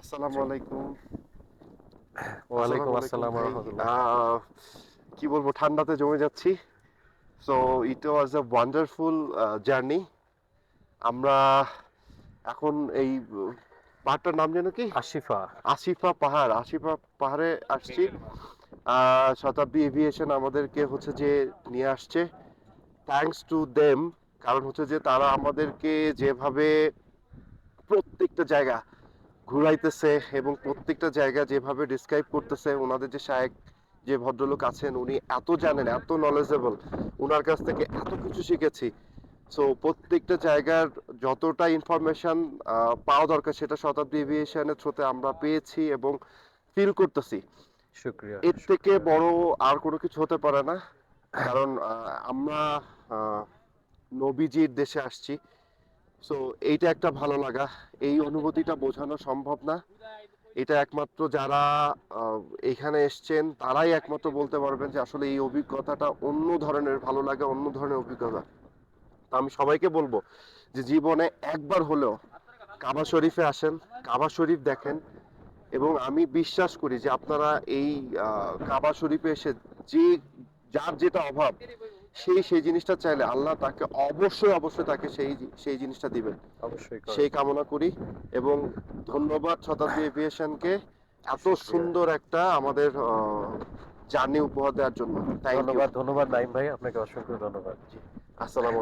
আসসালামু আলাইকুম। ওয়ালাইকুম আসসালাম কি বলব ঠান্ডাতে জমে যাচ্ছি। So it was a wonderful journey আমরা এখন এই পাহাড়টার নাম যেন কি? আশিফা আসিফা পাহাড় আসিফা পাহাড়ে আসছি। আহ, শতাব্দী এভিয়েশন আমাদেরকে হচ্ছে যে নিয়ে আসছে। থ্যাংকস টু দেম কারণ হচ্ছে যে তারা আমাদেরকে যেভাবে প্রত্যেকটা জায়গা ঘুরাইতেছে এবং প্রত্যেকটা জায়গা যেভাবে ডিসক্রাইব করতেছে ওনাদের যে শায়েক যে ভদ্রলোক আছেন উনি এত জানেন এত নলেজেবল ওনার কাছ থেকে এত কিছু শিখেছি। সো প্রত্যেকটা জায়গার যতটা ইনফরমেশন পাওয়া দরকার সেটা শতাব্দী এভিয়েশনের থ্রুতে আমরা পেয়েছি এবং ফিল করতেছি। শুক্রিয়া এর থেকে বড় আর কোনো কিছু হতে পারে না। কারণ আমরা নবীজির দেশে আসছি। সো এইটা একটা ভালো লাগা। এই অনুভূতিটা বোঝানো সম্ভব না। এটা একমাত্র যারা এখানে এসছেন, তারাই একমাত্র বলতে পারবেন যে আসলে এই অভিজ্ঞতাটা অন্য ধরনের ভালো লাগে, অন্য ধরনের অভিজ্ঞতা। তো আমি সবাইকে বলব যে জীবনে একবার হলেও কাবা শরীফে আসেন, কাবা শরীফ দেখেন এবং আমি বিশ্বাস করি যে আপনারা এই কাবা শরীফে এসে যে, যার যেটা অভাব সেই সেই জিনিসটা চাইলে আল্লাহ তাকে অবশ্যই অবশ্যই তাকে সেই সেই জিনিসটা দিবেন। অবশ্যই সেই কামনা করি এবং ধন্যবাদ শতাব্দী এভিয়েশনকে এত সুন্দর একটা আমাদের জার্নি উপহার দেওয়ার জন্য। ধন্যবাদ ধন্যবাদ নাইম ভাই আপনাকে অসংখ্য ধন্যবাদ। আসসালামু